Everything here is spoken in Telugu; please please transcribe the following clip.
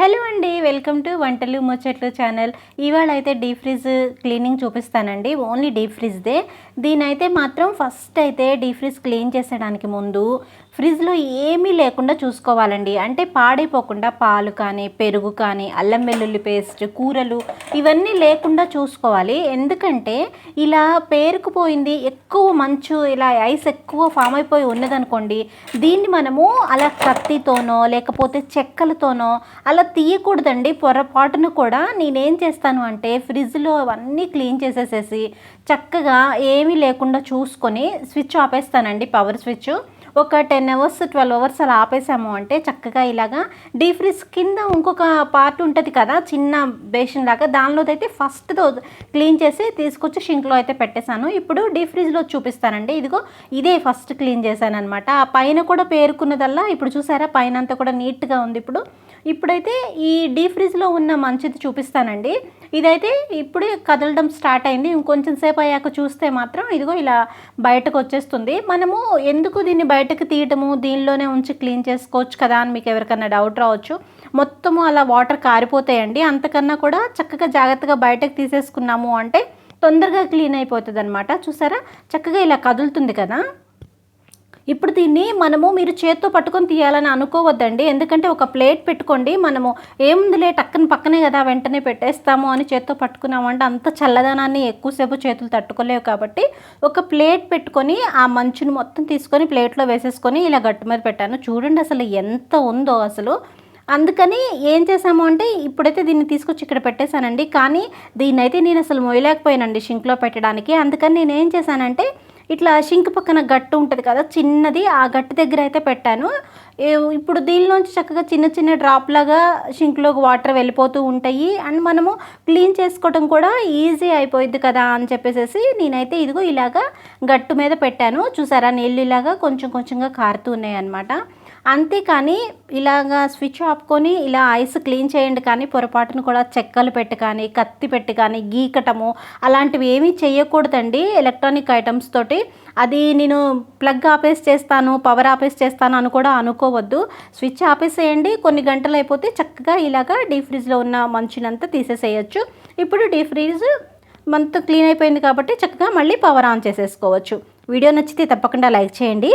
హలో అండి వెల్కమ్ టు వంటలు ముచ్చట్లు ఛానల్. ఇవాళ అయితే డీప్ ఫ్రిజ్ క్లీనింగ్ చూపిస్తానండి ఓన్లీ డీప్ ఫ్రిజ్దే. దీని అయితే మాత్రం ఫస్ట్ అయితే డీప్ ఫ్రిజ్ క్లీన్ చేసేయడానికి ముందు ఫ్రిడ్జ్లో ఏమీ లేకుండా చూసుకోవాలండి. అంటే పాడైపోకుండా పాలు కానీ పెరుగు కానీ అల్లం వెల్లుల్లి పేస్ట్ కూరలు ఇవన్నీ లేకుండా చూసుకోవాలి. ఎందుకంటే ఇలా పేరుకుపోయింది ఎక్కువ మంచు ఇలా ఐస్ ఎక్కువ ఫామ్ అయిపోయి ఉన్నదనుకోండి దీన్ని మనము అలా కత్తితోనో లేకపోతే చెక్కలతోనో అలా తీయకూడదండి పొరపాటును కూడా. నేనేం చేస్తాను అంటే ఫ్రిడ్జ్లో అవన్నీ క్లీన్ చేసేసేసి చక్కగా ఏమీ లేకుండా చూసుకొని స్విచ్ ఆపేస్తానండి పవర్ స్విచ్. ఒక టెన్ అవర్స్ ట్వెల్వ్ అవర్స్ అలా ఆపేసాము అంటే చక్కగా ఇలాగా డీ ఫ్రిజ్ కింద ఇంకొక పార్ట్ ఉంటుంది కదా చిన్న బేషన్ లాగా దానిలోదైతే ఫస్ట్తో క్లీన్ చేసి తీసుకొచ్చి షింక్లో అయితే పెట్టేశాను. ఇప్పుడు డీ ఫ్రిజ్లో చూపిస్తానండి. ఇదిగో ఇదే ఫస్ట్ క్లీన్ చేశాను అనమాట ఆ పైన కూడా పేరుకున్నదల్లా ఇప్పుడు చూసారా పైన అంతా కూడా నీట్గా ఉంది ఇప్పుడు. ఇప్పుడైతే ఈ డీ ఫ్రిజ్లో ఉన్న మంచిది చూపిస్తానండి. ఇదైతే ఇప్పుడే కదలడం స్టార్ట్ అయింది. ఇంకొంచెం సేపు అయ్యాక చూస్తే మాత్రం ఇదిగో ఇలా బయటకు వచ్చేస్తుంది. మనము ఎందుకు దీన్ని బయటకు తీయటము దీనిలోనే ఉంచి క్లీన్ చేసుకోవచ్చు కదా అని మీకు ఎవరికన్నా డౌట్ రావచ్చు. మొత్తము అలా వాటర్ కారిపోతాయండి. అంతకన్నా కూడా చక్కగా జాగ్రత్తగా బయటకు తీసేసుకున్నాము అంటే తొందరగా క్లీన్ అయిపోతుంది అనమాట చూసారా? చక్కగా ఇలా కదులుతుంది కదా? ఇప్పుడు దీన్ని మనము మీరు చేత్తో పట్టుకొని తీయాలని అనుకోవద్దండి. ఎందుకంటే ఒక ప్లేట్ పెట్టుకోండి. మనము ఏముందిలే టక్కన పక్కనే కదా వెంటనే పెట్టేస్తాము అని చేత్తో పట్టుకున్నామంటే అంత చల్లదనాన్ని ఎక్కువసేపు చేతులు తట్టుకోలేవు కాబట్టి ఒక ప్లేట్ పెట్టుకొని ఆ మంచుని మొత్తం తీసుకొని ప్లేట్లో వేసేసుకొని ఇలా గట్టు మీద పెట్టాను. చూడండి అసలు ఎంత ఉందో అసలు. అందుకని ఏం చేసాము అంటే ఇప్పుడైతే దీన్ని తీసుకొచ్చి ఇక్కడ పెట్టేశానండి. కానీ దీన్నైతే నేను అసలు మొయ్యలేకపోయానండి షింక్లో పెట్టడానికి. అందుకని నేను ఏం చేశానంటే ఇట్లా షింక్ పక్కన గట్టు ఉంటుంది కదా చిన్నది ఆ గట్టు దగ్గర అయితే పెట్టాను. ఇప్పుడు దీనిలోంచి చక్కగా చిన్న చిన్న డ్రాప్ లాగా షింక్లోకి వాటర్ వెళ్ళిపోతూ ఉంటాయి. అండ్ మనము క్లీన్ చేసుకోవడం కూడా ఈజీ అయిపోయింది కదా అని చెప్పేసి నేనైతే ఇదిగో ఇలాగా గట్టు మీద పెట్టాను. చూసారా? నీళ్ళు ఇలాగా కొంచెం కొంచెంగా కారుతూ ఉన్నాయి అనమాట అంతేకాని ఇలాగా స్విచ్ ఆపుకొని ఇలా ఐస్ క్లీన్ చేయండి కానీ పొరపాటును కూడా చెక్కలు పెట్టి కానీ కత్తి పెట్టి కానీ గీకటము అలాంటివి ఏమీ చేయకూడదండి ఎలక్ట్రానిక్ ఐటమ్స్ తోటి. అది నేను ప్లగ్ ఆపేసి చేస్తాను పవర్ ఆపేసి చేస్తాను అని కూడా అనుకో పెట్టుకోవద్దు స్విచ్ ఆపేసేయండి. కొన్ని గంటలు అయిపోతే చక్కగా ఇలాగా డీ ఫ్రిడ్జ్లో ఉన్న మంచునంతా తీసేసేయచ్చు. ఇప్పుడు డీ ఫ్రిడ్జ్ మొత్తం క్లీన్ అయిపోయింది కాబట్టి చక్కగా మళ్ళీ పవర్ ఆన్ చేసేసుకోవచ్చు. వీడియో నచ్చితే తప్పకుండా లైక్ చేయండి.